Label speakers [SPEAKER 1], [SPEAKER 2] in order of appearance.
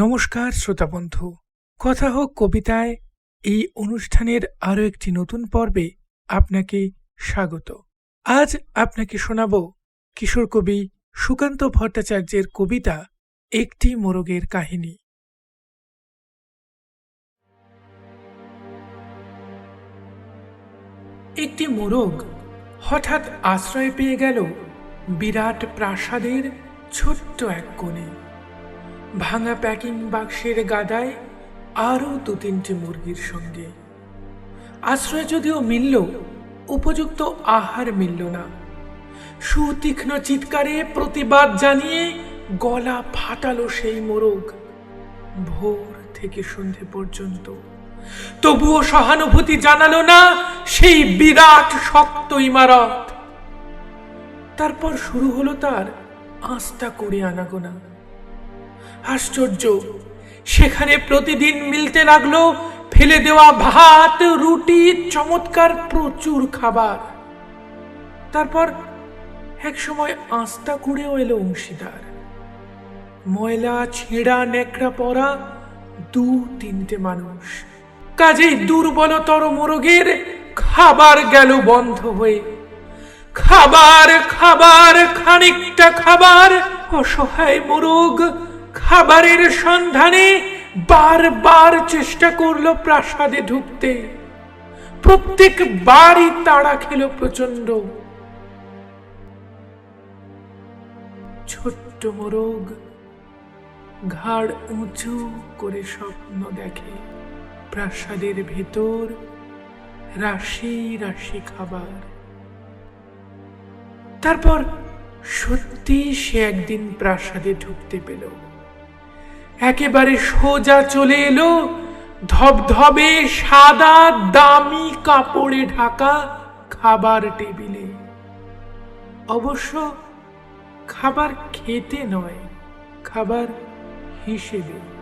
[SPEAKER 1] নমস্কার শ্রোতা বন্ধু। কথা হোক কবিতায় এই অনুষ্ঠানের আরও একটি নতুন পর্বে আপনাকে স্বাগত। আজ আপনাকে শোনাব কিশোর কবি সুকান্ত ভট্টাচার্যের কবিতা একটি মোরগের কাহিনী। একটি মোরগ হঠাৎ আশ্রয় পেয়ে গেল বিরাট প্রাসাদের ছোট্ট এক কোণে। ভাঙা প্যাকিং বাক্সের গাদায় আরও দু তিনটি মুরগির সঙ্গে। আশ্রয় যদিও মিলল, উপযুক্ত আহার মিলল না। সুতীক্ষ্ণ চিৎকারে প্রতিবাদ জানিয়ে গলা ফাটালো সেই মোরগ। ভোর থেকে সন্ধে পর্যন্ত। তবুও সহানুভূতি জানালো না সেই বিরাট শক্ত ইমারত। তারপর শুরু হলো তার আঁচটা করে আনাগোনা। আশ্চর্য। সেখানে প্রতিদিন মিলতে লাগল ফেলে দেওয়া ভাত, রুটি, চমৎকার প্রচুর খাবার। তারপর এক সময় আস্তা কুড়েও এলো অংশীদার। ময়লা, ছেঁড়া নেকড়া পরা দু তিনটে মানুষ। কাজেই দুর্বলতর মোরগের খাবার গেল বন্ধ হয়ে। খাবার খাবার, খানিকটা খাবার, অসহায় মোরগ খাবারের সন্ধানে বারবার চেষ্টা করল প্রাসাদে ঢুকতে। প্রত্যেক বারই তাড়া খেল প্রচণ্ড ছোট্ট মোরগ ঘাড় উঁচু করে স্বপ্ন দেখে। প্রাসাদের ভেতর রাশি রাশি খাবার। তারপর সত্যি সে একদিন প্রাসাদে ঢুকতে পেল। একেবারে সোজা চলে এলো। ধবধবে সাদা দামি কাপড়ে ঢাকা খাবার টেবিলে। অবশ্য খাবার খেতে নয়, খাবার হিসেবে।